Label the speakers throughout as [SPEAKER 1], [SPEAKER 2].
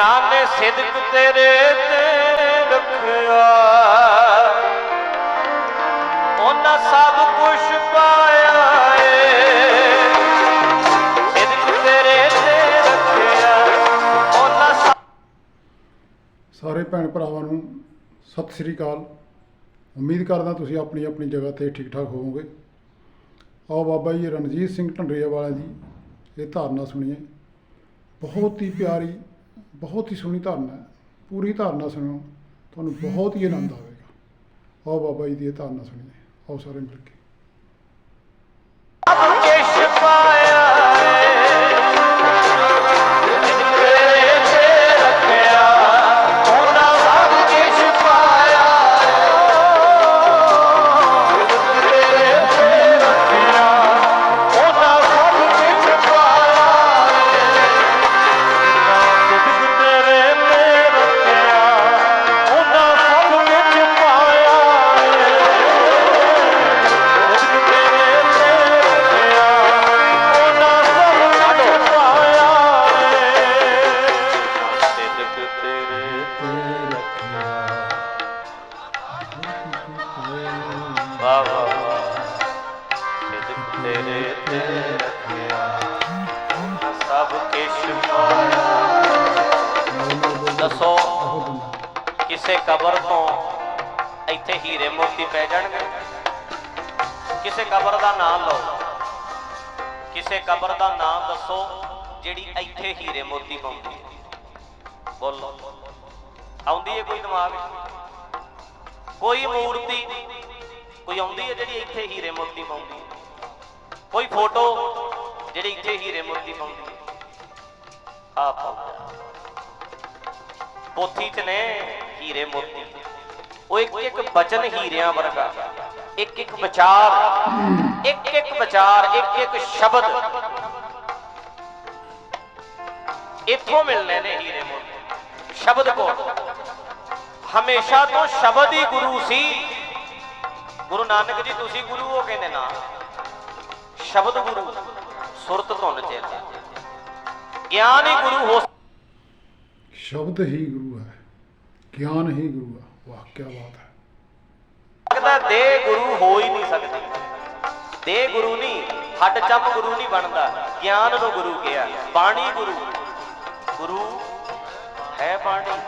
[SPEAKER 1] ਜਿਨ੍ਹਾਂ ਨੇ ਸਿਦਕ ਤੇਰੇ ਤੇ ਰੱਖਿਆ। ਉਹਨਾਂ ਸਭ ਕੁਝ ਪਾਇਆ ਏ। ਸਿਦਕ ਤੇਰੇ ਤੇ ਰੱਖਿਆ। ਉਹਨਾਂ
[SPEAKER 2] ਸਾਰੇ ਭੈਣ ਭਰਾਵਾਂ ਨੂੰ ਸਤਿ ਸ੍ਰੀ ਅਕਾਲ। ਉਮੀਦ ਕਰਦਾ ਤੁਸੀਂ ਆਪਣੀ ਆਪਣੀ ਜਗ੍ਹਾ ਤੇ ਠੀਕ ਠਾਕ ਹੋਵੋਗੇ। ਆਓ ਬਾਬਾ ਜੀ ਰਣਜੀਤ ਸਿੰਘ ਢੰਡਰੀਆ ਵਾਲਾ ਜੀ, ਇਹ ਧਾਰਨਾ ਸੁਣੀਏ। ਬਹੁਤ ਹੀ ਪਿਆਰੀ ਬਹੁਤ ਹੀ ਸੋਹਣੀ ਧਾਰਨਾ ਹੈ। ਪੂਰੀ ਧਾਰਨਾ ਸੁਣੋ ਤੁਹਾਨੂੰ ਬਹੁਤ ਹੀ ਆਨੰਦ ਆਵੇਗਾ। ਆਓ ਬਾਬਾ ਜੀ ਦੀ ਇਹ ਧਾਰਨਾ ਸੁਣੀਏ। ਆਓ ਸਾਰੇ ਮਿਲ ਕੇ।
[SPEAKER 1] ਕਿਸੇ ਕਬਰ ਤੋਂ ਇੱਥੇ ਹੀਰੇ ਮੋਤੀ ਪੈ ਜਾਣਗੇ। ਕਿਸੇ ਕਬਰ ਦਾ ਨਾਮ ਲਓ। ਕਿਸੇ ਕਬਰ ਦਾ ਨਾਮ ਦੱਸੋ, ਜਿਹੜੀ ਇੱਥੇ ਹੀਰੇ ਮੋਤੀ ਪਾਉਂਦੀ ਹੈ। ਬੋਲੋ। ਆਉਂਦੀ ਹੈ ਕੋਈ ਦਿਮਾਗ? ਕੋਈ ਮੂਰਤੀ? ਕੋਈ ਆਉਂਦੀ ਹੈ ਜਿਹੜੀ ਇੱਥੇ ਹੀਰੇ ਮੋਤੀ ਪਾਉਂਦੀ ਹੈ? ਕੋਈ ਫੋਟੋ ਜਿਹੜੀ ਇੱਥੇ ਹੀਰੇ ਮੋਤੀ ਪਾਉਂਦੀ ਹੈ? ਆ ਪਾਉਂਦਾ। ਪੋਥੀ ਚ ਨੇ। ਹੀਰੇ ਮੋਤੀ। ਉਹ ਇੱਕ ਇੱਕ ਬਚਨ ਹੀਰਿਆਂ ਵਰਗਾ, ਇੱਕ ਇੱਕ ਵਿਚਾਰ, ਇੱਕ ਇੱਕ ਵਿਚਾਰ, ਇੱਕ ਇੱਕ ਸ਼ਬਦ। ਇੱਥੋਂ ਮਿਲਨੇ ਨੇ ਹੀਰੇ ਮੋਤੀ। ਸ਼ਬਦ ਕੋ ਹਮੇਸ਼ਾ ਤੋਂ ਸ਼ਬਦ ਹੀ ਗੁਰੂ ਸੀ। ਗੁਰੂ ਨਾਨਕ ਜੀ, ਤੁਸੀਂ ਗੁਰੂ ਹੋ ਕਹਿੰਦੇ ਨਾ। ਸ਼ਬਦ ਗੁਰੂ, ਸੁਰਤ ਧੁਨ ਚੇਤਾ। ਗਿਆਨ ਹੀ ਗੁਰੂ ਹੋ
[SPEAKER 2] ਸ਼ਬਦ ਹੀ ਗੁਰੂ ਹੈ। ਗਿਆਨ ਹੀ ਗੁਰੂ ਹੈ ਵਾਹ ਕੀ ਬਾਤ ਹੈ।
[SPEAKER 1] ਸਕਦਾ ਦੇ ਗੁਰੂ ਹੋ ਹੀ ਨਹੀਂ ਸਕਦੀ। ਦੇ ਗੁਰੂ ਨਹੀਂ ਹੱਡ ਚੱਪ ਗੁਰੂ ਨਹੀਂ ਬਣਦਾ। ਗਿਆਨ ਨੂੰ ਗੁਰੂ ਕਿਹਾ। ਬਾਣੀ ਗੁਰੂ। ਗੁਰੂ ਹੈ ਬਾਣੀ।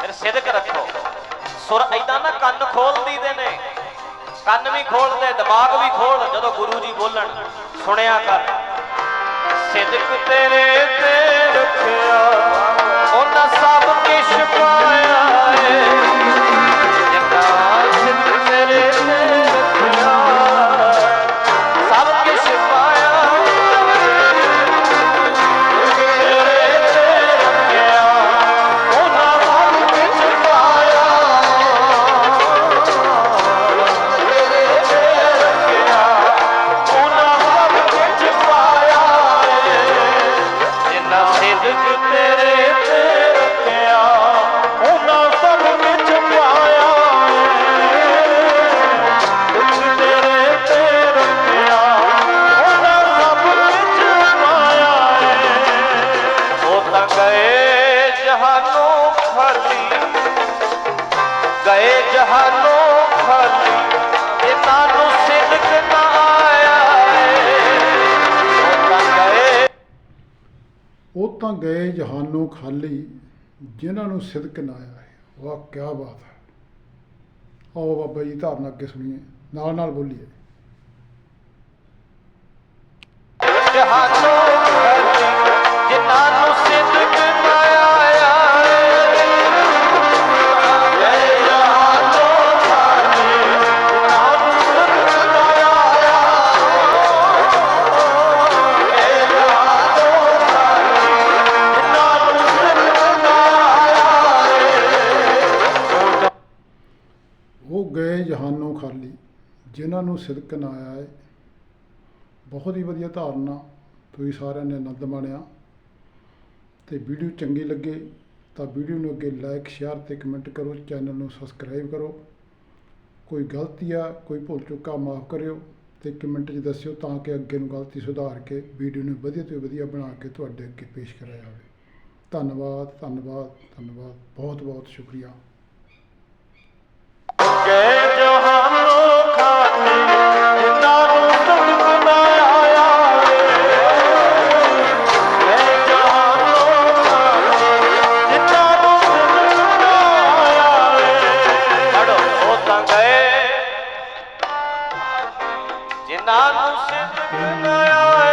[SPEAKER 1] ਫਿਰ ਸਿਦਕ ਰੱਖੋ। ਸੁਰ ਐਦਾਂ ਨਾ ਕੰਨ ਖੋਲ ਦੇ ਨੇ। ਕੰਨ ਵੀ ਖੋਲਦੇ, ਦਿਮਾਗ ਵੀ ਖੋਲ ਜਦੋਂ ਗੁਰੂ ਜੀ ਬੋਲਣ, ਸੁਣਿਆ ਕਰ। ਸਿਦਕ ਤੇਰੇ ਤੇ ਰੱਖਿਆ। ਉਹਨਾਂ ਸਭ ਉਹ ਤਾਂ ਗਏ ਜਹਾਨੋਂ ਖਾਲੀ ਗਏ ਜਹਾਨੋਂ ਖਾਲੀ ਇਹਨਾਂ ਨੂੰ ਸਿਦਕ ਨਾ ਆਇਆ ਉਹ ਤਾਂ ਗਏ।
[SPEAKER 2] ਉਹ ਤਾਂ ਗਏ ਜਹਾਨੋਂ ਖਾਲੀ, ਜਿਨ੍ਹਾਂ ਨੂੰ ਸਿਦਕ ਨਾ ਆਇਆ ਵਾਹ ਕੀ ਬਾਤ ਹੈ। ਆਓ ਬਾਬਾ ਜੀ, ਧਾਰਨਾ ਅੱਗੇ ਸੁਣੀਏ। ਨਾਲ ਨਾਲ ਬੋਲੀਏ।
[SPEAKER 1] ਜਿਨ੍ਹਾਂ ਨੂੰ ਸਿਦਕ ਨਾ ਆਇਆ
[SPEAKER 2] ਹੈ ਬਹੁਤ ਹੀ ਵਧੀਆ ਧਾਰਨਾ ਤੁਸੀਂ ਸਾਰਿਆਂ ਨੇ ਆਨੰਦ ਮਾਣਿਆ। ਤੇ ਵੀਡੀਓ ਚੰਗੀ ਲੱਗੇ ਤਾਂ ਵੀਡੀਓ ਨੂੰ ਅੱਗੇ ਲਾਈਕ ਸ਼ੇਅਰ ਤੇ ਕਮੈਂਟ ਕਰੋ ਚੈਨਲ ਨੂੰ ਸਬਸਕ੍ਰਾਈਬ ਕਰੋ। ਕੋਈ ਗਲਤੀ ਆ, ਕੋਈ ਭੁੱਲ ਚੁੱਕਾ, ਮਾਫ ਕਰਿਓ ਤੇ ਕਮੈਂਟ 'ਚ ਦੱਸਿਓ ਤਾਂ ਕਿ ਅੱਗੇ ਨੂੰ ਗਲਤੀ ਸੁਧਾਰ ਕੇ ਵੀਡੀਓ ਨੂੰ ਵਧੀਆ ਤੋਂ ਵਧੀਆ ਬਣਾ ਕੇ ਤੁਹਾਡੇ ਅੱਗੇ ਪੇਸ਼ ਕਰਿਆ ਜਾਵੇ।
[SPEAKER 1] ਧੰਨਵਾਦ ਧੰਨਵਾਦ ਧੰਨਵਾਦ। ਬਹੁਤ ਬਹੁਤ ਸ਼ੁਕਰੀਆ
[SPEAKER 2] ਜਿਨ੍ਹਾਂ ਨੂੰ ਸਿਦਕ ਨਾ
[SPEAKER 3] ਆਏ